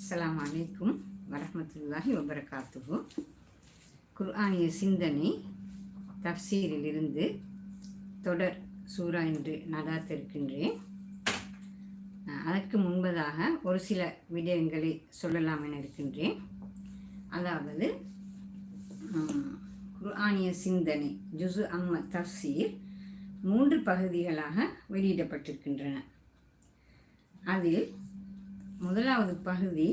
அஸ்லாம் வலைக்கும் வரமத்துல்லாஹி வபரகாத்துஹு. குர்ஆனிய சிந்தனை தப்சீரிலிருந்து தொடர் சூரா என்று நடாத்திருக்கின்றேன். அதற்கு முன்பதாக ஒரு சில விடயங்களை சொல்லலாம் என இருக்கின்றேன். அதாவது குர்ஆனிய சிந்தனை ஜுசு அம்ம தஃசீர் மூன்று பகுதிகளாக வெளியிடப்பட்டிருக்கின்றன. அதில் முதலாவது பகுதி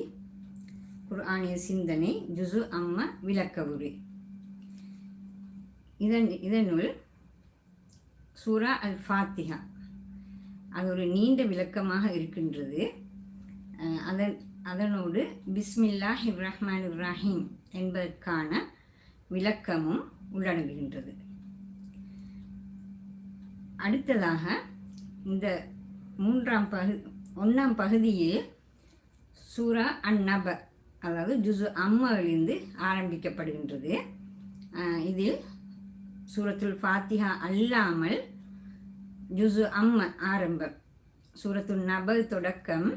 குர்ஆனிய சிந்தனை ஜுசு அம்ம விளக்க உரை. இதன் இதனுள் சூரா அல் ஃபாத்திஹா அது ஒரு நீண்ட விளக்கமாக இருக்கின்றது. அதன் அதனோடு பிஸ்மில்லாஹ் ரஹ்மான் இப்ராஹிம் என்பதற்கான விளக்கமும் உள்ளடங்குகின்றது. அடுத்ததாக இந்த மூன்றாம் பகு ஒன்றாம் பகுதியில் சூரா அன் நபர் அதாவது ஜுசு அம்மாவிலிருந்து ஆரம்பிக்கப்படுகின்றது. இதில் சூரத்துல் ஃபாத்திஹா அல்லாமல் ஜுசு அம்ம ஆரம்பம். சூரத்துல் நப தொடக்கம்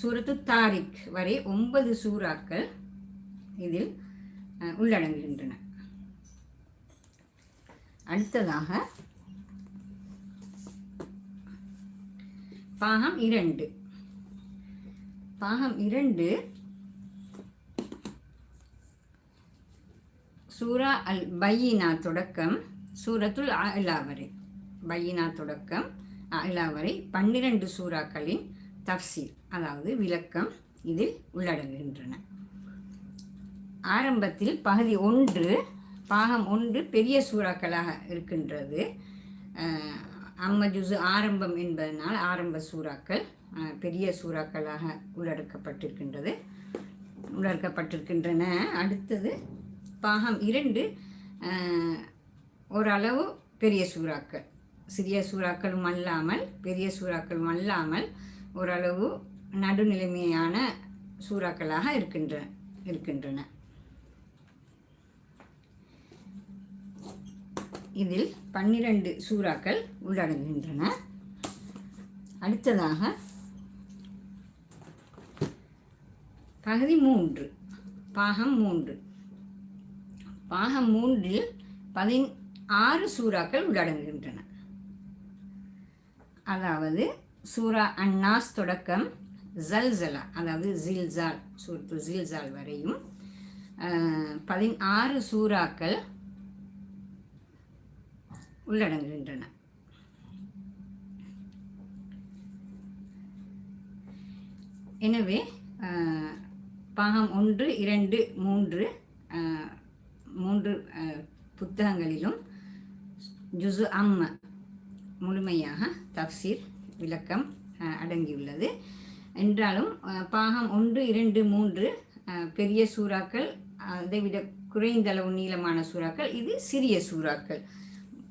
சூரத்து தாரிக் வரை ஒன்பது சூறாக்கள் இதில் உள்ளடங்குகின்றன. அடுத்ததாக பாகம் இரண்டு. பாகம் இரண்டு. சூரா அல் பையினா தொடக்கம் சூரத்துல் அலா வரை. பையினா தொடக்கம் அலா வரை. பன்னிரண்டு சூறாக்களின் தப்சீர் அதாவது விளக்கம் இதில் உள்ளடங்குகின்றன. ஆரம்பத்தில் பகுதி ஒன்று பாகம் ஒன்று பெரிய சூறாக்களாக இருக்கின்றது. அம்மஜுசு ஆரம்பம் என்பதனால் ஆரம்ப சூறாக்கள் பெரிய சூறாக்களாக உள்ளடக்கப்பட்டிருக்கின்றது. உள்ளடக்கப்பட்டிருக்கின்றன. அடுத்தது பாகம் இரண்டு ஓரளவு பெரிய சூறாக்கள். சிறிய சூறாக்களும் அல்லாமல் பெரிய சூறாக்களும் அல்லாமல் ஓரளவு நடுநிலைமையான சூறாக்களாக இருக்கின்ற இருக்கின்றன. இதில் பன்னிரண்டு சூறாக்கள் உள்ளடங்குகின்றன. அடுத்ததாக பகுதி மூன்று பாகம் மூன்று. பாகம் மூன்றில் பதின் ஆறு சூறாக்கள் உள்ளடங்குகின்றன. அதாவது சூரா அன்னாஸ் தொடக்கம் ஜல்சலா அதாவது ஜில்சால் சூரத்து ஜில்சால் வரையும் பதின் பதினாறு சூறாக்கள் உள்ளடங்குகின்றன. எனவே பாகம் ஒன்று இரண்டு மூன்று மூன்று புத்தகங்களிலும் ஜுசு அம்ம முழுமையாக தப்சீர் விளக்கம் அடங்கியுள்ளது. என்றாலும் பாகம் ஒன்று இரண்டு மூன்று பெரிய சூறாக்கள் அதைவிட குறைந்த அளவு நீளமான சூறாக்கள் இது சிறிய சூறாக்கள்.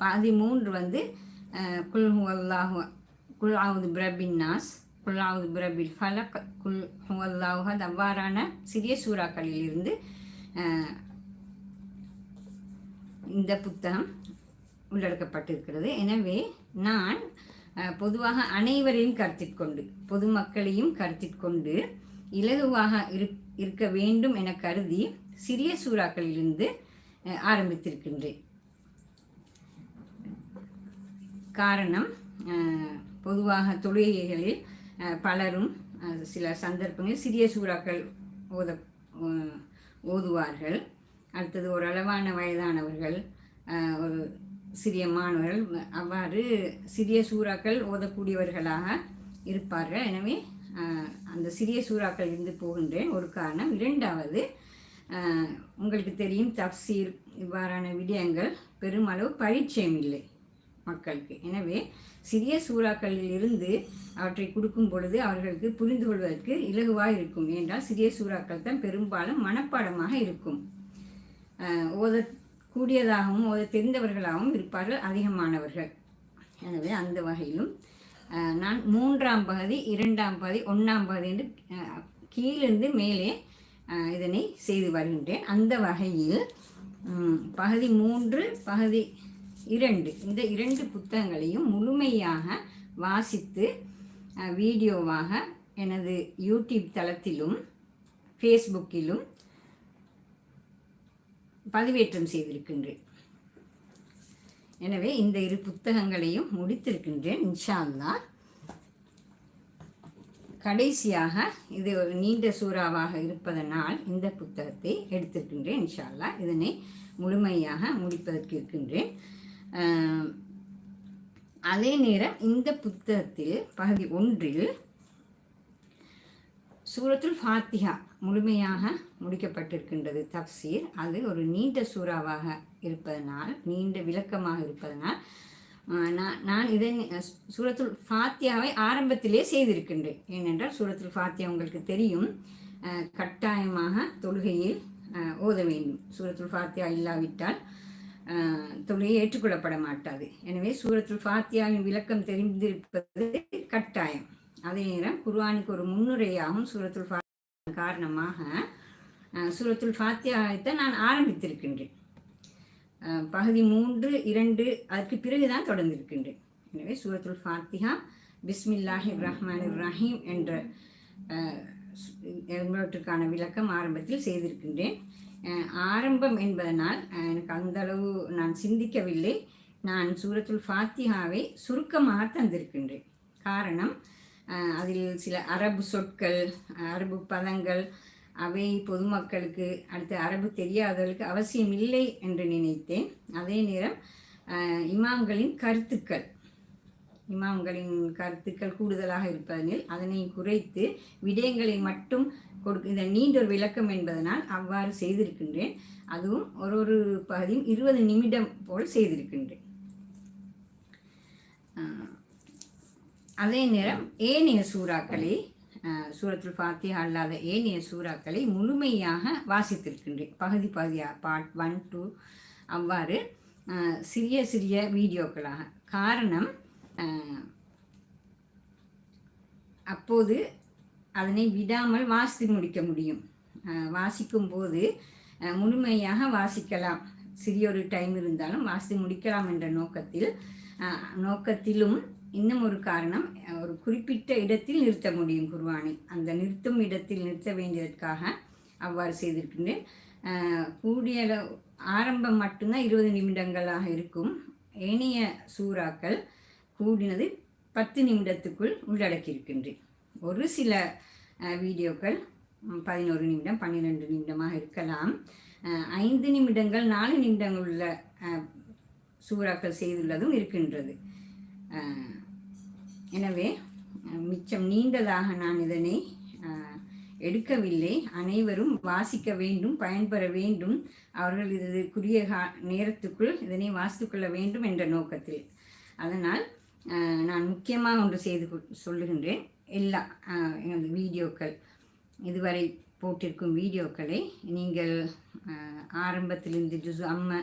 பதிமூன்று வந்து குல் ஹுவல்லாஹு குல் ஆவுது பிரபின் நாஸ் குல் ஆவுது பிரபில் ஃபலக் குல் ஹுவல்லாஹத் அவ்வாறான சிறிய சூறாக்களில் இருந்து இந்த புத்தகம் உள்ளடக்கப்பட்டிருக்கிறது. எனவே நான் பொதுவாக அனைவரையும் கருத்திற்கொண்டு பொதுமக்களையும் கருத்திற்கொண்டு இலகுவாக இருக்க வேண்டும் என கருதி சிறிய சூறாக்களிலிருந்து ஆரம்பித்திருக்கின்றேன். காரணம் பொதுவாக தொழுகைகளில் பலரும் சில சந்தர்ப்பங்களில் சிறிய சூறாக்கள் ஓத ஓதுவார்கள். அடுத்தது ஓரளவான வயதானவர்கள் ஒரு சிறிய மாணவர்கள் அவ்வாறு சிறிய சூறாக்கள் ஓதக்கூடியவர்களாக இருப்பார்கள். எனவே அந்த சிறிய சூறாக்கள் இருந்து போகின்றேன். ஒரு காரணம். இரண்டாவது உங்களுக்கு தெரியும் தப்சீர் இவ்வாறான விடயங்கள் பெருமளவு பரிச்சயம் இல்லை மக்களுக்கு. எனவே சிறிய சூறாக்களில் இருந்து அவற்றை கொடுக்கும் பொழுது அவர்களுக்கு புரிந்து கொள்வதற்கு இலகுவாக இருக்கும். என்றால் சிறிய சூறாக்கள் தான் பெரும்பாலும் மனப்பாடமாக இருக்கும். ஓத கூடியதாகவும் ஓத தெரிந்தவர்களாகவும் இருப்பார்கள் அதிகமானவர்கள். எனவே அந்த வகையிலும் நான் மூன்றாம் பகுதி இரண்டாம் பகுதி ஒன்றாம் பகுதி என்று கீழிருந்து மேலே இதனை செய்து வருகின்றேன். அந்த வகையில் பகுதி மூன்று பகுதி இரண்டு. இந்த இரண்டு புத்தகங்களையும் முழுமையாக வாசித்து வீடியோவாக எனது யூடியூப் தளத்திலும் ஃபேஸ்புக்கிலும் பதிவேற்றம் செய்திருக்கின்றேன். எனவே இந்த இரு புத்தகங்களையும் முடித்திருக்கின்றேன் இன்ஷா கடைசியாக இது ஒரு நீண்ட சூறாவாக இருப்பதனால் இந்த புத்தகத்தை எடுத்திருக்கின்றேன் இன்ஷால்லா இதனை முழுமையாக முடிப்பதற்கு இருக்கின்றேன். அதே நேரம் இந்த புத்தகத்தில் பகுதி ஒன்றில் சூரத்துல் ஃபாத்திஹா முழுமையாக முடிக்கப்பட்டிருக்கின்றது. தப்சீர். அது ஒரு நீண்ட சூறாவாக இருப்பதனால் நீண்ட விளக்கமாக இருப்பதனால் நான் நான் இதை சூரத்துல் ஃபாத்தியாவை ஆரம்பத்திலே செய்திருக்கின்றேன். ஏனென்றால் சூரத்துல் ஃபாத்தியா உங்களுக்கு தெரியும். கட்டாயமாக தொழுகையில் ஓத வேண்டும். சூரத்துல் ஃபாத்தியா இல்லாவிட்டால் தொழுகை ஏற்றுக்கொள்ளப்பட மாட்டாது எனவே சூரத்துல் ஃபாத்தியாவின் விளக்கம் தெரிந்திருப்பது கட்டாயம். அதே நேரம் குர்ஆனுக்கு ஒரு முன்னுரையாகவும் சூரத்துல் ஃபாத்தியா காரணமாக சூரத்துல் ஃபாத்தியாவைத்தான் நான் ஆரம்பித்திருக்கின்றேன். பகுதி மூன்று இரண்டு அதற்கு பிறகுதான் தொடர்ந்திருக்கின்றேன். எனவே சூரத்துல் ஃபாத்திஹா பிஸ்மில்லாஹி ரஹ்மான் ரஹீம் என்ற அஹ், விளக்கம் ஆரம்பத்தில் செய்திருக்கின்றேன். ஆரம்பம் என்பதனால் எனக்கு அந்த அளவு நான் சிந்திக்கவில்லை. நான் சூரத்துல் ஃபாத்திஹாவை சுருக்கமாக தந்திருக்கின்றேன். காரணம் அதில் சில அரபு சொற்கள் அரபு பதங்கள் அவை பொதுமக்களுக்கு அடுத்து அரபு தெரியாதவர்களுக்கு அவசியம் இல்லை என்று நினைத்தேன். அதே நேரம் இமாம்களின் கருத்துக்கள் இமாம்களின் கருத்துக்கள் கூடுதலாக இருப்பதனில் அதனை குறைத்து விடயங்களை மட்டும் கொடு இதை நீண்ட ஒரு விளக்கம் என்பதனால் அவ்வாறு செய்திருக்கின்றேன். அதுவும் ஒரு ஒரு பகுதியும் இருபது நிமிடம் போல் செய்திருக்கின்றேன். அதே நேரம் ஏனைய சூறாக்களை சூரத்தில் சூரத்துல் ஃபாத்தியா அல்லாத ஏனைய சூறாக்களை முழுமையாக வாசித்திருக்கின்றேன். பகுதி பகுதியாக பார்ட் ஒன் டூ அவ்வாறு சிறிய சிறிய வீடியோக்களாக. காரணம் அப்போது அதனை விடாமல் வாசித்து முடிக்க முடியும். வாசிக்கும் போது முழுமையாக வாசிக்கலாம். சிறிய ஒரு டைம் இருந்தாலும் வாசித்து முடிக்கலாம் என்ற நோக்கத்தில் நோக்கத்திலும் இன்னும் ஒரு காரணம் ஒரு குறிப்பிட்ட இடத்தில் நிறுத்த முடியும் குர்வானை அந்த நிறுத்தும் இடத்தில் நிறுத்த வேண்டியதற்காக அவ்வாறு செய்திருக்கின்றேன். கூடிய ஆரம்பம் மட்டும்தான் இருபது நிமிடங்களாக இருக்கும். ஏனைய சூறாக்கள் கூடினது பத்து நிமிடத்துக்குள் உள்ளடக்கியிருக்கின்றேன். ஒரு சில வீடியோக்கள் பதினோரு நிமிடம் பன்னிரெண்டு நிமிடமாக இருக்கலாம். ஐந்து நிமிடங்கள் நாலு நிமிடங்கள் உள்ள சூறாக்கள் செய்துள்ளதும் இருக்கின்றது. எனவே மிச்சம் நீண்டதாக நான் இதனை எடுக்கவில்லை. அனைவரும் வாசிக்க வேண்டும் பயன்பெற வேண்டும். அவர்கள் இது கா- நேரத்துக்குள் இதனை வாசித்து கொள்ள வேண்டும் என்ற நோக்கத்தில். அதனால் நான் முக்கியமாக ஒன்று செய்து கொ- சொல்லுகின்றேன். எல்லா எனது வீடியோக்கள். இதுவரை போட்டிருக்கும் வீடியோக்களை நீங்கள் ஆரம்பத்திலிருந்து ஜுசு அம்ம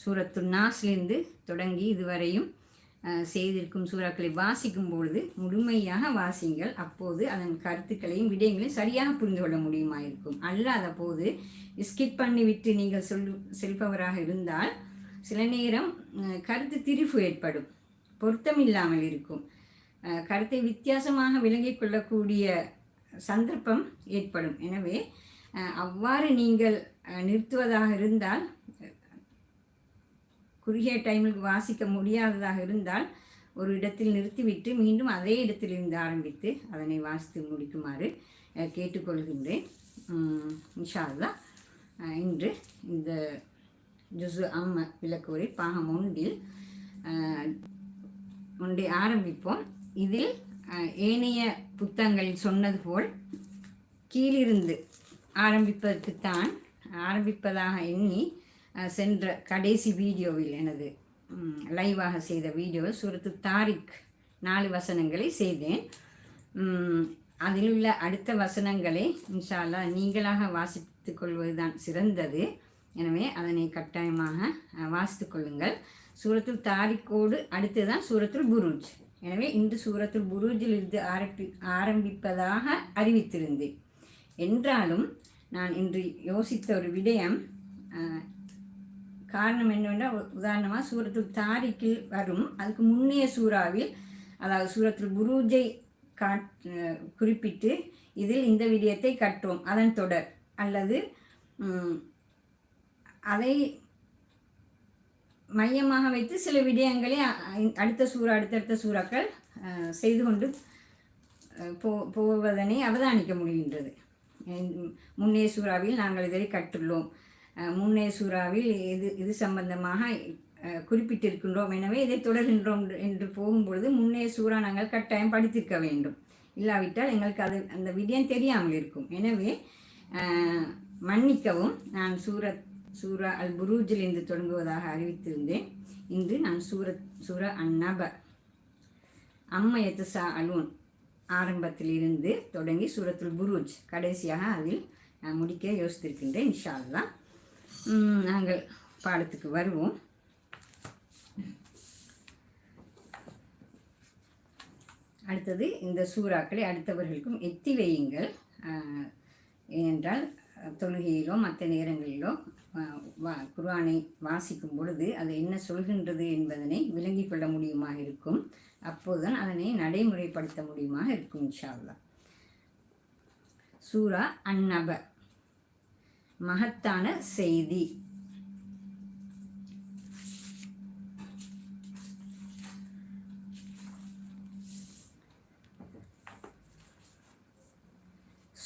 சூரத்து நாஸ்லேருந்து தொடங்கி இதுவரையும் செய்திருக்கும் சூறாக்களை வாசிக்கும் பொழுது முழுமையாக வாசிங்கள். அப்போது அதன் கருத்துக்களையும் விடயங்களையும் சரியாக புரிந்து கொள்ள முடியுமா இருக்கும். அல்லாத போது ஸ்கிப் பண்ணிவிட்டு நீங்கள் சொல் செல்பவராக இருந்தால் சில நேரம் கருத்து திரிப்பு ஏற்படும். பொருத்தமில்லாமல் இருக்கும். கருத்தை வித்தியாசமாக விளங்கிக் கொள்ளக்கூடிய சந்தர்ப்பம் ஏற்படும். எனவே அவ்வாறு நீங்கள் நிறுத்துவதாக இருந்தால் குறுகிய டைமில் வாசிக்க முடியாததாக இருந்தால் ஒரு இடத்தில் நிறுத்திவிட்டு மீண்டும் அதே இடத்திலிருந்து ஆரம்பித்து அதனை வாசித்து முடிக்குமாறு கேட்டுக்கொள்கின்றேன். உம், இன்ஷா இன்று இந்த ஜுசு அம்ம விளக்குரை பாகம் ஒன்றில் ஒன்றை ஆரம்பிப்போம். இதில் ஏனைய புத்தகங்கள் சொன்னது போல் கீழிருந்து ஆரம்பிப்பதற்குத்தான் ஆரம்பிப்பதாக எண்ணி சென்ற கடைசி வீடியோவில் எனது லைவாக செய்த வீடியோ சுரத்து தாரிக் நாலு வசனங்களை செய்தேன். அதில் உள்ள அடுத்த வசனங்களை இன்ஷால்லா நீங்களாக வாசித்து கொள்வதுதான் சிறந்தது. எனவே அதனை கட்டாயமாக வாசித்து கொள்ளுங்கள். சூரத்துல் தாரிக்கோடு அடுத்துதான் சூரத்துல் புருஜ். எனவே இன்று சூரத்தில் புரூஜில் இருந்து ஆரம்பி ஆரம்பிப்பதாக அறிவித்திருந்தேன். என்றாலும் நான் இன்று யோசித்த ஒரு விடயம் காரணம் என்னவென்றால் உதாரணமாக சூரத்தில் தாரிக்கில் வரும் அதுக்கு முன்னைய சூறாவில் அதாவது சூரத்தில் புரூஜை காட் குறிப்பிட்டு இதில் இந்த விடயத்தை கற்றோம். அதன் தொடர் அல்லது அதை மையமாக வைத்து சில விடயங்களை அடுத்த சூறா அடுத்தடுத்த சூறாக்கள் செய்து கொண்டு போ போவதனை அவதானிக்க முடிகின்றது. முன்னே சூறாவில் நாங்கள் இதை கற்றுள்ளோம். முன்னே சூறாவில் இது இது சம்பந்தமாக குறிப்பிட்டிருக்கின்றோம். எனவே இதை தொடர்கின்றோம் என்று போகும்பொழுது முன்னே சூறா நாங்கள் கட்டாயம் படித்திருக்க வேண்டும். இல்லாவிட்டால் எங்களுக்கு அது அந்த விடயம் தெரியாமல் இருக்கும். எனவே மன்னிக்கவும். நான் சூரத் சூரா அல் புரூஜில் இருந்து தொடங்குவதாக அறிவித்திருந்தேன். இன்று நான் சூரத் சூர அந்நப அம்மையத்து சா அலூன் ஆரம்பத்தில் இருந்து தொடங்கி சூரத்துல் புரூஜ் கடைசியாக அதில் முடிக்க யோசித்திருக்கின்றேன் இன்ஷா நாங்கள் பாடத்துக்கு வருவோம். அடுத்தது இந்த சூறாக்களை அடுத்தவர்களுக்கும் எத்தி வையுங்கள். ஏனென்றால் தொழுகையிலோ மற்ற நேரங்களிலோ வா குர்ஆனை வாசிக்கும் பொழுது அது என்ன சொல்கின்றது என்பதனை விளங்கிக் கொள்ள முடியுமாக இருக்கும். அப்போதுதான் அதனை நடைமுறைப்படுத்த முடியுமாக இருக்கும் இன்ஷால்லா சூரா அந்நப மகத்தான செய்தி.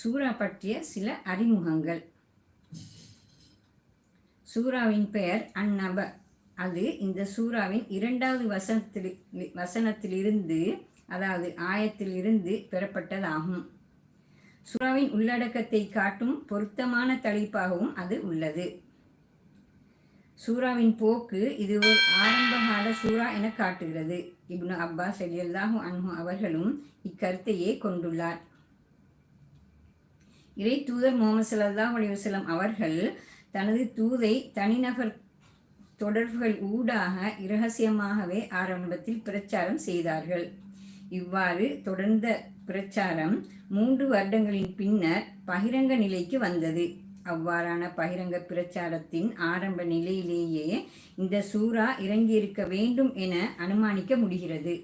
சூரா பற்றிய சில அறிமுகங்கள். சூராவின் பெயர் அந்நப. அது இந்த சூறாவின் இரண்டாவது வசனத்தில் வசனத்திலிருந்து அதாவது ஆயத்திலிருந்து பெறப்பட்டதாகும். சூராவின் உள்ளடக்கத்தை காட்டும் பொருத்தமான தலைப்பாகவும் அது உள்ளது. சூறாவின் போக்கு இது ஒரு ஆரம்பகால சூறா என காட்டுகிறது. இப்னு அப்பாஸ் அலியல்லாஹு அன்ஹு அவர்களும் இக்கருத்தையே கொண்டுள்ளார். இறை தூதர் முகமது சல்லாஹ் அலிவசலம் அவர்கள் தனது தூதை தனிநபர் தொடர்புகள் ஊடாக இரகசியமாகவே ஆரம்பத்தில் பிரச்சாரம் செய்தார்கள். இவ்வாறு தொடர்ந்த பிரச்சாரம் மூன்று வருடங்களின் பின்னர் பகிரங்க நிலைக்கு வந்தது. அவ்வாறான பகிரங்க பிரச்சாரத்தின் ஆரம்ப நிலையிலேயே இந்த சூறா இறங்கியிருக்க வேண்டும் என அனுமானிக்க முடிகிறது.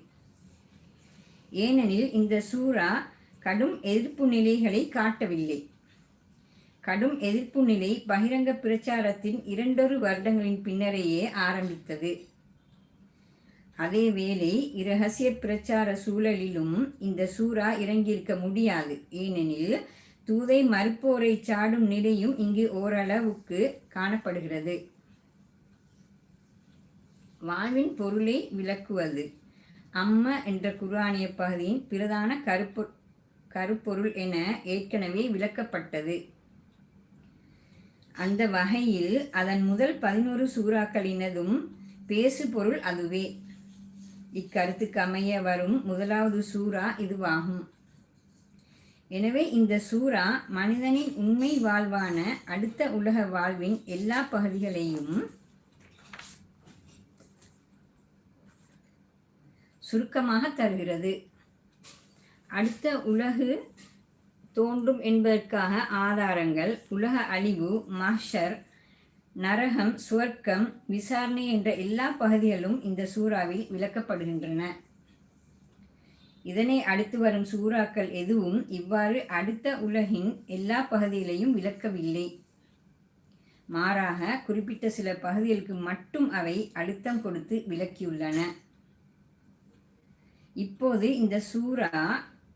ஏனெனில் இந்த சூறா கடும் எதிர்ப்பு நிலைகளை காட்டவில்லை. கடும் எதிர்ப்பு நிலை பகிரங்க பிரச்சாரத்தின் இரண்டொரு வருடங்களின் பின்னரையே ஆரம்பித்தது. அதேவேளை இரகசிய பிரச்சார சூழலிலும் இந்த சூறா இறங்கியிருக்க முடியாது. ஏனெனில் தூதை மறுப்போரை சாடும் நிலையும் இங்கு ஓரளவுக்கு காணப்படுகிறது. வாழ்வின் பொருளை விளக்குவது. அம்ம என்ற குரானிய பகுதியின் பிரதான கருப்பு கருப்பொருள் என ஏற்கனவே விளக்கப்பட்டது. அந்த வகையில் அதன் முதல் பதினோரு சூறாக்களினதும் பேசு பொருள் அதுவே. இக்கருத்துக்கு அமைய வரும் முதலாவது சூறா இதுவாகும். எனவே இந்த சூறா மனிதனின் உண்மை வாழ்வான அடுத்த உலக வாழ்வின் எல்லா பகுதிகளையும் சுருக்கமாக தருகிறது. அடுத்த உலகு தோன்றும் என்பதற்காக ஆதாரங்கள். உலக அழிவு மஹர் நரகம் சுவர்க்கம் விசாரணை என்ற எல்லா பகுதிகளும் இந்த சூறாவில் விளக்கப்படுகின்றன. இதனை அடுத்து வரும் சூறாக்கள் எதுவும் இவ்வாறு அடுத்த உலகின் எல்லா பகுதிகளையும் விளக்கவில்லை. மாறாக குறிப்பிட்ட சில பகுதிகளுக்கு மட்டும் அவை அழுத்தம் கொடுத்து விளக்கியுள்ளன. இப்போது இந்த சூறா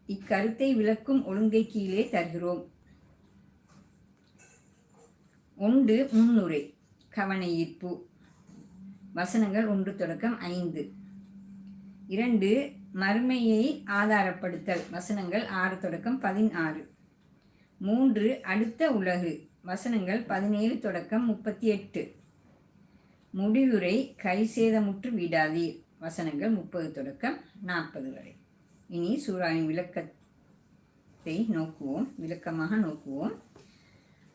இக்கருத்தை விளக்கும் ஒழுங்கை கீழே தருகிறோம். ஒன்று முன்னுரை கவன ஈர்ப்பு. வசனங்கள் ஒன்று தொடக்கம் ஐந்து. இரண்டு மறுமையை ஆதாரப்படுத்தல். வசனங்கள் ஆறு தொடக்கம் பதினாறு. மூன்று அடுத்த உலகு. வசனங்கள் பதினேழு தொடக்கம் முப்பத்தி எட்டு முடிவுரை கை சேதமுற்று விடாதீர். வசனங்கள் முப்பது தொடக்கம் நாற்பது வரை. இனி சூறாவின் விளக்கத்தை நோக்குவோம். விளக்கமாக நோக்குவோம்.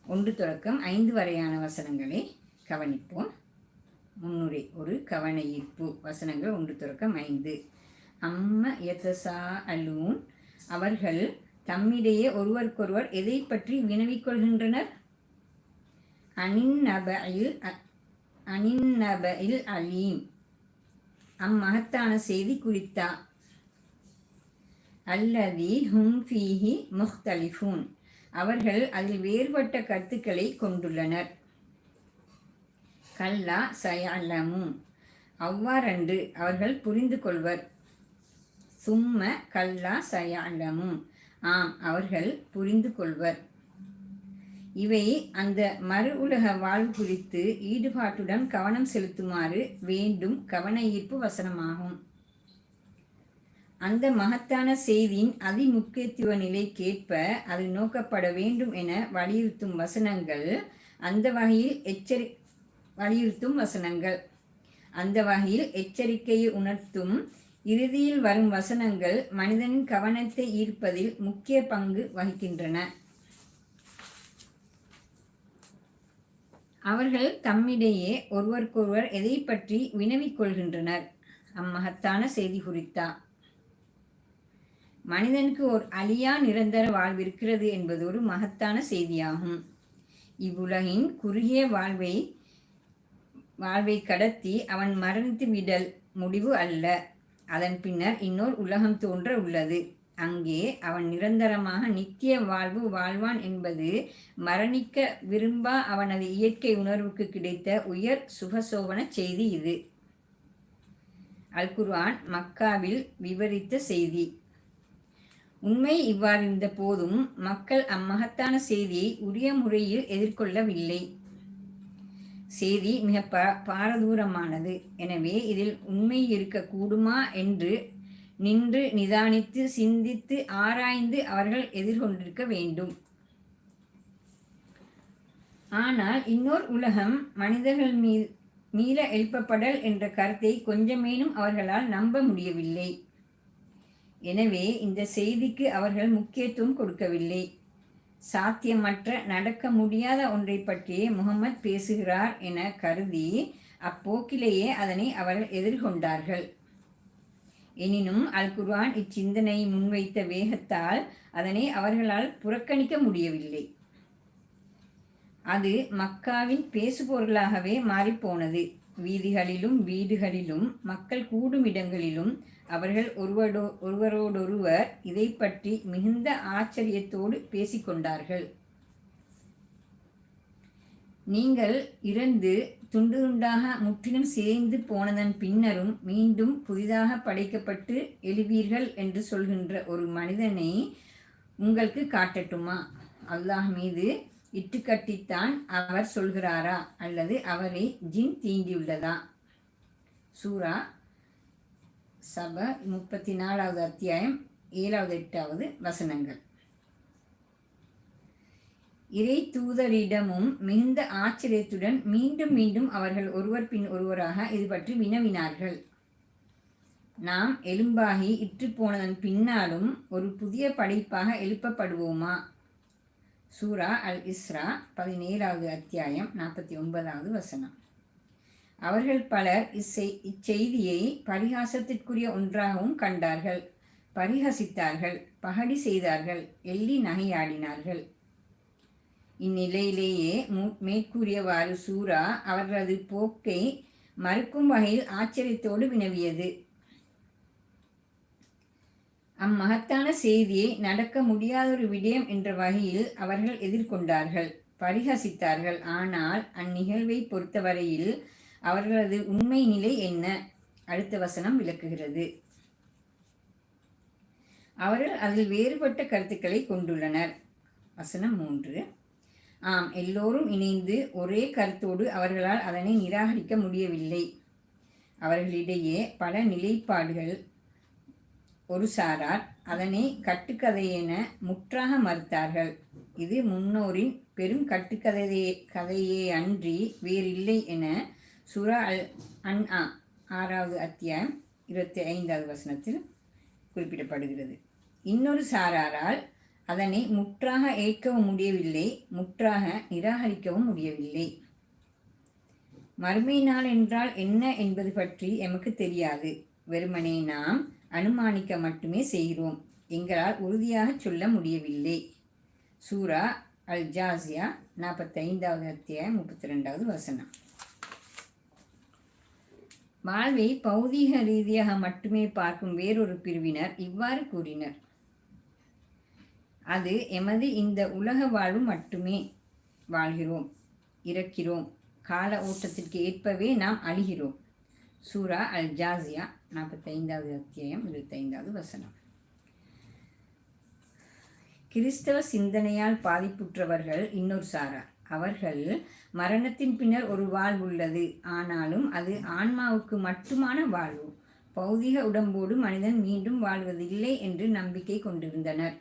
ஒன்று தொடக்கம் ஐந்து வரையான வசனங்களை கவனிப்போம். முன்னுரை ஒரு கவன ஈர்ப்பு வசனங்கள் ஒன்று தொடக்கம் ஐந்து. அம்ம யதசா அலூன் அவர்கள் தம்மிடையே ஒருவருக்கொருவர் எதை பற்றி வினவிக்கொள்கின்றனர்? அனின் நபையில் அனின் அலீம். அம்மகத்தான செய்தி குறித்தா? அல்லதி ஹும் ஃபீஹி முஹ்தலிஃபூன். அவர்கள் அதில் வேறுபட்ட கருத்துக்களை கொண்டுள்ளனர். கல்லா சயல்லமும் அவ்வாறன்று அவர்கள் புரிந்து கொள்வர். சும்ம கல்லா சயல்லமும் ஆம் அவர்கள் புரிந்து கொள்வர். இவை அந்த மறு உலக வாழ்வு குறித்து ஈடுபாட்டுடன் கவனம் செலுத்துமாறு வேண்டும் கவன ஈர்ப்பு வசனமாகும். அந்த மகத்தான செய்தியின் அதிமுக்கியத்துவ நிலைக்கேற்ப அது நோக்கப்பட வேண்டும் என வலியுறுத்தும் வசனங்கள் அந்த வகையில் எச்சரி வலியுறுத்தும் வசனங்கள். அந்த வகையில் எச்சரிக்கையை உணர்த்தும் இறுதியில் வரும் வசனங்கள் மனிதனின் கவனத்தை ஈர்ப்பதில் முக்கிய பங்கு வகிக்கின்றன. அவர்கள் தம்மிடையே ஒருவருக்கொருவர் எதை பற்றி வினவிக் கொள்கின்றனர்? அம்மகத்தான செய்தி குறித்தா? மனிதனுக்கு ஒரு அழியா நிரந்தர வாழ்விருக்கிறது என்பது ஒரு மகத்தான செய்தியாகும். இவ்வுலகின் குறுகிய வாழ்வை வாழ்வை கடத்தி அவன் மரணித்து விடல் முடிவு அல்ல. அதன் பின்னர் இன்னொரு உலகம் தோன்ற உள்ளது. அங்கே அவன் நிரந்தரமாக நித்திய வாழ்வு வாழ்வான் என்பது மரணிக்க விரும்பா அவனது இயற்கை உணர்வுக்கு கிடைத்த உயர் சுகசோபன செய்தி இது. அல்குர்ஆன் மக்காவில் விவரித்த செய்தி. உண்மை இவ்வாறிருந்த போதும் மக்கள் அம்மகத்தான செய்தியை உரிய முறையில் எதிர்கொள்ளவில்லை. செய்தி மிக ப பாரதூரமானது. எனவே இதில் உண்மை இருக்கக்கூடுமா என்று நின்று நிதானித்து சிந்தித்து ஆராய்ந்து அவர்கள் எதிர்கொண்டிருக்க வேண்டும். ஆனால் இன்னொரு உலகம் மனிதர்கள் மீ மீள எழுப்பப்படல் என்ற கருத்தை கொஞ்சமேனும் அவர்களால் நம்ப முடியவில்லை. எனவே இந்த செய்திக்கு அவர்கள் முக்கியத்துவம் கொடுக்கவில்லை. சாத்தியமற்ற நடக்க முடியாத ஒன்றை பற்றியே முகமது பேசுகிறார் என கருதி அப்போக்கிலேயே அதனை அவர்கள் எதிர்கொண்டார்கள். எனினும் அல் குர்ஆன் இச்சிந்தனை முன்வைத்த வேகத்தால் அதனை அவர்களால் புறக்கணிக்க முடியவில்லை. அது மக்காவின் பேசுபொருளாகவே மாறிப்போனது. வீதிகளிலும் வீடுகளிலும் மக்கள் கூடும் இடங்களிலும் அவர்கள் ஒருவரோ ஒருவரோடொருவர் இதை பற்றி மிகுந்த ஆச்சரியத்தோடு பேசிக்கொண்டார்கள். நீங்கள் இறந்து துண்டு துண்டாக முற்றிலும் சேர்ந்து போனதன் பின்னரும் மீண்டும் புதிதாக படைக்கப்பட்டு எழுவீர்கள் என்று சொல்கின்ற ஒரு மனிதனை உங்களுக்கு காட்டட்டுமா? அல்லாஹ் மீது இட்டுக்கட்டித்தான் அவர் சொல்கிறாரா? அல்லது அவரை ஜின் தீண்டியுள்ளதா? சூரா சப முப்பத்தி நாலாவது அத்தியாயம் ஏழாவது எட்டாவது வசனங்கள். இறை தூதரிடமும் மிகுந்த ஆச்சரியத்துடன் மீண்டும் மீண்டும் அவர்கள் ஒருவர் பின் ஒருவராக இது பற்றி வினவினார்கள். நாம் எலும்பாகி இற்று போனதன் பின்னாலும் ஒரு புதிய படைப்பாக எழுப்பப்படுவோமா? சூரா அல் இஸ்ரா பதினேழாவது அத்தியாயம் நாற்பத்தி ஒன்பதாவது வசனம். அவர்கள் பலர் இச்செய் இச்செய்தியை பரிகாசத்திற்குரிய ஒன்றாகவும் கண்டார்கள். பரிகசித்தார்கள் பகடி செய்தார்கள் எள்ளி நகையாடினார்கள். இந்நிலையிலேயே மேற்கூறியவாறு சூரா அவர்களது போக்கை மறுக்கும் வகையில் ஆச்சரியத்தோடு வினவியது. அம்மகத்தான செய்தியை நடக்க முடியாத ஒரு விடயம் என்ற வகையில் அவர்கள் எதிர்கொண்டார்கள். பரிகசித்தார்கள் ஆனால் அந்நிகழ்வை பொறுத்தவரையில் அவர்களது உண்மை நிலை என்ன? அடுத்த வசனம் விளக்குகிறது. அவர்கள் அதில் வேறுபட்ட கருத்துக்களை கொண்டுள்ளனர். வசனம் மூன்று. ஆம் எல்லோரும் இணைந்து ஒரே கருத்தோடு அவர்களால் அதனை நிராகரிக்க முடியவில்லை. அவர்களிடையே பல நிலைப்பாடுகள் ஒரு சாரார் அதனை கட்டுக்கதையென முற்றாக மறுத்தார்கள். இது முன்னோரின் பெரும் கட்டுக்கதையே கதையே அன்றி வேறில்லை என சுரா அல் அன் ஆ ஆறாவது அத்தியாயம் இருபத்தி ஐந்தாவது வசனத்தில் குறிப்பிடப்படுகிறது. இன்னொரு சாராரால் அதனை முற்றாக ஏற்கவும் முடியவில்லை முற்றாக நிராகரிக்கவும் முடியவில்லை. மறுமை நாள் என்றால் என்ன என்பது பற்றி எமக்கு தெரியாது. வெறுமனே நாம் அனுமானிக்க மட்டுமே செய்கிறோம். எங்களால் உறுதியாக சொல்ல முடியவில்லை. சூரா அல் ஜாசியா நாற்பத்தைந்தாவது அத்தியாயம் முப்பத்தி ரெண்டாவது வசனம். வாழ்வை பௌதீக ரீதியாக மட்டுமே பார்க்கும் வேறொரு பிரிவினர் இவ்வாறு கூறினர். அது எமது இந்த உலக வாழ்வு மட்டுமே வாழ்கிறோம். இறக்கிறோம். கால ஓட்டத்திற்கு ஏற்பவே நாம் அழிகிறோம். சூரா அல் ஜாசியா நாற்பத்தைந்தாவது அத்தியாயம் இருபத்தைந்தாவது வசனம். கிறிஸ்தவ சிந்தனையால் பாதிப்புற்றவர்கள் இன்னொரு சாரார் அவர்கள் மரணத்தின் பின்னர் ஒரு வாழ்வு உள்ளது. ஆனாலும் அது ஆன்மாவுக்கு மட்டுமான வாழ்வு. பௌதிக உடம்போடு மனிதன் மீண்டும் வாழ்வதில்லை என்று நம்பிக்கை கொண்டிருந்தனர்.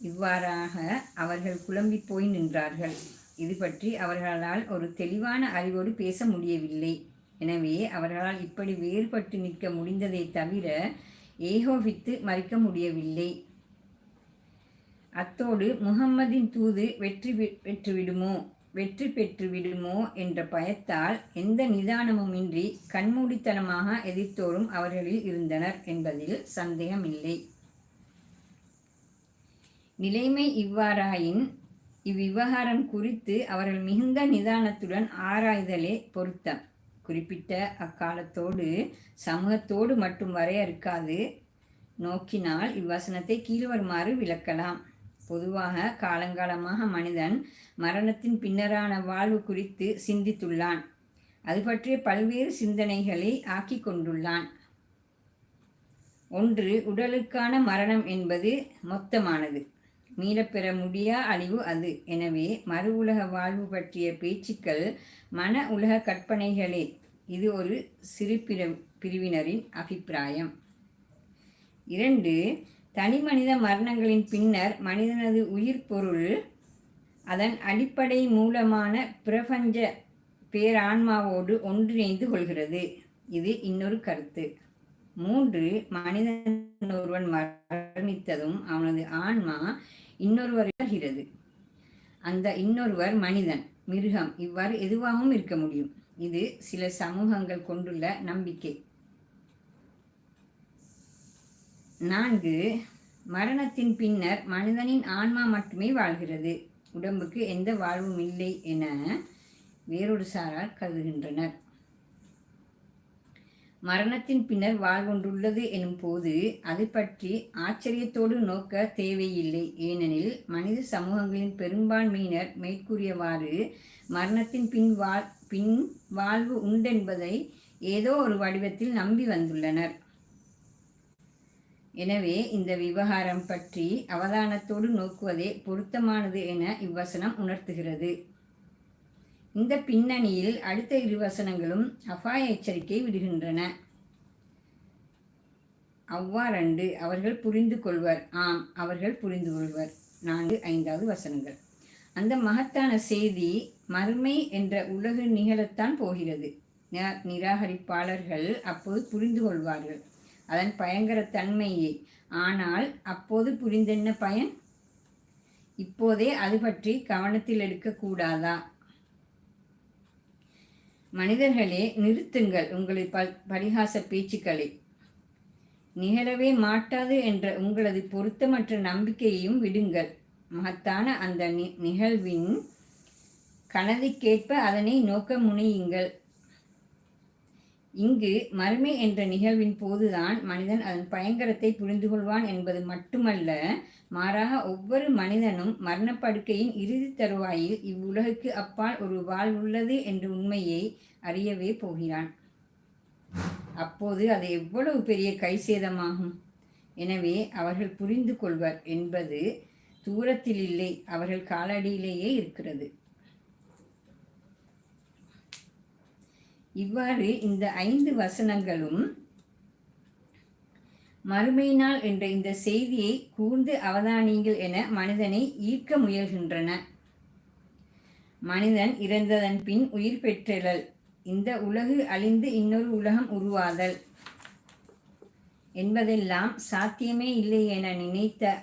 இவ்வாறாக அவர்கள் குழம்பி போய் நின்றார்கள். இது பற்றி அவர்களால் ஒரு தெளிவான அறிவோடு பேச முடியவில்லை. எனவே அவர்களால் இப்படி வேறுபட்டு நிற்க முடிந்ததை தவிர ஏகோபித்து மறிக்க முடியவில்லை. அத்தோடு முகம்மதின் தூது வெற்றி பெற்றுவிடுமோ வெற்றி பெற்று விடுமோ என்ற பயத்தால் எந்த நிதானமுமின்றி கண்மூடித்தனமாக எதிர்த்தோரும் அவர்களில் இருந்தனர் என்பதில் சந்தேகமில்லை. நிலைமை இவ்வாறாயின் இவ்விவகாரம் குறித்து அவர்கள் மிகுந்த நிதானத்துடன் ஆராய்தலே பொருத்தம். குறிப்பிட்ட அக்காலத்தோடு சமூகத்தோடு மட்டும் வரையறுக்காது நோக்கினால் இவ்வசனத்தை கீழ்வருமாறு விளக்கலாம். பொதுவாக காலங்காலமாக மனிதன் மரணத்தின் பின்னரான வாழ்வு குறித்து சிந்தித்துள்ளான். அது பற்றிய பல்வேறு சிந்தனைகளை ஆக்கி கொண்டுள்ளான். ஒன்று உடலுக்கான மரணம் என்பது மொத்தமானது. மீளப்பெற முடியா அழிவு அது. எனவே மறு உலக வாழ்வு பற்றிய பேச்சுக்கள் மன உலக கற்பனைகளே. இது ஒரு சிறு பிரிவினரின் அபிப்பிராயம். இரண்டு தனி மனித மரணங்களின் பின்னர் மனிதனது உயிர் பொருள் அதன் அடிப்படை மூலமான பிரபஞ்ச பேரான்மாவோடு ஒன்றிணைந்து கொள்கிறது. இது இன்னொரு கருத்து. மூன்று மனிதன் ஒருவன் மரணித்ததும் அவனது ஆன்மா இன்னொருவர் வருகிறது அந்த இன்னொருவர் மனிதன் மிருகம் இவ்வாறு எதுவாகவும் இருக்க முடியும். இது சில சமூகங்கள் கொண்டுள்ள நம்பிக்கை. நான்கு மரணத்தின் பின்னர் மனிதனின் ஆன்மா மட்டுமே வாழ்கிறது. உடம்புக்கு எந்த வாழ்வும் இல்லை என வேறொரு சாரார் கருதுகின்றனர். மரணத்தின் பின்னர் வாழ்வொன்றுள்ளது எனும் போது அது பற்றி ஆச்சரியத்தோடு நோக்க தேவையில்லை. ஏனெனில் மனித சமூகங்களின் பெரும்பான்மையினர் மேற்கூறியவாறு மரணத்தின் பின் வாழ் பின் வாழ்வு உண்டென்பதை ஏதோ ஒரு வடிவத்தில் நம்பி வந்துள்ளனர். எனவே இந்த விவகாரம் பற்றி அவதானத்தோடு நோக்குவதே பொருத்தமானது என இவ்வசனம் உணர்த்துகிறது. இந்த பின்னணியில் அடுத்த இரு வசனங்களும் அபாய எச்சரிக்கை விடுகின்றன. அவ்வாறண்டு அவர்கள் புரிந்து கொள்வர். ஆம் அவர்கள் புரிந்து கொள்வர். நான்கு ஐந்தாவது வசனங்கள். அந்த மகத்தான செய்தி மறுமை என்ற உலகு நிகழத்தான் போகிறது. நிராகரிப்பாளர்கள் அப்போது புரிந்து கொள்வார்கள். அதன் பயங்கர தன்மையை. ஆனால் அப்போது புரிந்தென்ன பயன்? இப்போதே அது பற்றி கவனத்தில் எடுக்கக்கூடாதா? மனிதர்களே நிறுத்துங்கள் உங்களை ப பரிகாச பேச்சுக்களை. நிகழவே மாட்டாது என்ற உங்களது பொருத்தமற்ற நம்பிக்கையையும் விடுங்கள். மகத்தான அந்த நிகழ்வின் கனதிக்கேற்ப அதனை நோக்க முனையுங்கள். இங்கு மறுமை என்ற நிகழ்வின் போதுதான் மனிதன் அதன் பயங்கரத்தை புரிந்து கொள்வான் என்பது மட்டுமல்ல மாறாக ஒவ்வொரு மனிதனும் மரணப்படுக்கையின் இறுதி தருவாயில் இவ்வுலகுக்கு அப்பால் ஒரு வாழ்வுள்ளது என்ற உண்மையை அறியவே போகிறான். அப்போது அது எவ்வளவு பெரிய கைசேதமாகும்? எனவே அவர்கள் புரிந்து கொள்வர் என்பது தூரத்தில் இல்லை அவர்கள் காலடியிலேயே இருக்கிறது. இவ்வாறு இந்த ஐந்து வசனங்களும் மறுமையினால் என்ற இந்த செய்தியை கூர்ந்து அவதானியுங்கள் என மனிதனை ஈர்க்க முயல்கின்றன. மனிதன் இறந்ததன் பின் உயிர் பெற்றலல் இந்த உலகு அழிந்து இன்னொரு உலகம் உருவாதல். என்பதெல்லாம் சாத்தியமே இல்லை என நினைத்த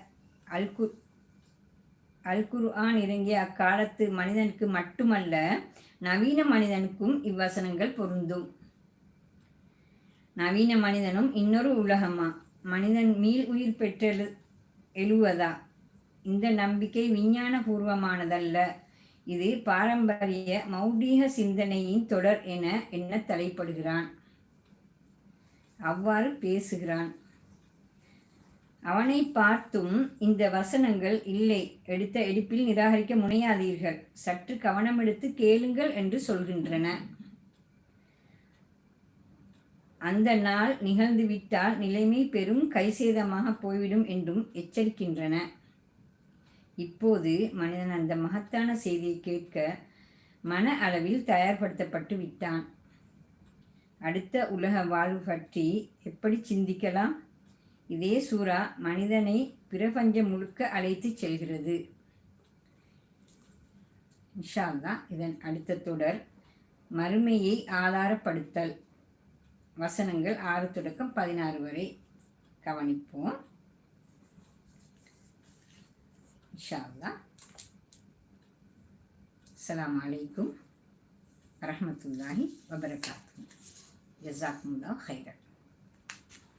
அல்கு அல்குரு ஆன் இறங்கிய அக்காலத்து மனிதனுக்கு மட்டுமல்ல நவீன மனிதனுக்கும் இவ்வசனங்கள் பொருந்தும். நவீன மனிதனும் இன்னொரு உலகமா? மனிதன் மீள் உயிர் பெற்றெழு எழுவதா? இந்த நம்பிக்கை விஞ்ஞான பூர்வமானதல்ல இது பாரம்பரிய மௌடீக சிந்தனையின் தொடர் என எண்ண தலைப்படுகிறான். அவ்வாறு பேசுகிறான். அவனை பார்த்தும் இந்த வசனங்கள் இல்லை. எடுத்த எடுப்பில் நிராகரிக்க முனையாதீர்கள். சற்று கவனம் எடுத்து கேளுங்கள் என்று சொல்கின்றன. அந்த நாள் நிகழ்ந்துவிட்டால் நிலைமை பெரும் கைசேதமாக போய்விடும் என்றும் எச்சரிக்கின்றன. இப்போது மனிதன் அந்த மகத்தான செய்தியை கேட்க மன அளவில் தயார்படுத்தப்பட்டு விட்டான். அடுத்த உலக வாழ்வு பற்றி எப்படி சிந்திக்கலாம்? இதே சூறா மனிதனை பிரபஞ்சம் முழுக்க அழைத்து செல்கிறது. இன்ஷால்லா இதன் அடுத்த தொடர் மறுமையை ஆதாரப்படுத்தல். வசனங்கள் ஆறு தொடக்கம் பதினாறு வரை கவனிப்போம். இன்ஷால்லா அஸ்லாம் அலைக்கும் வரமத்துல்லாஹி வபரகாத்து ஜசாக்முல்லா ஹைரன்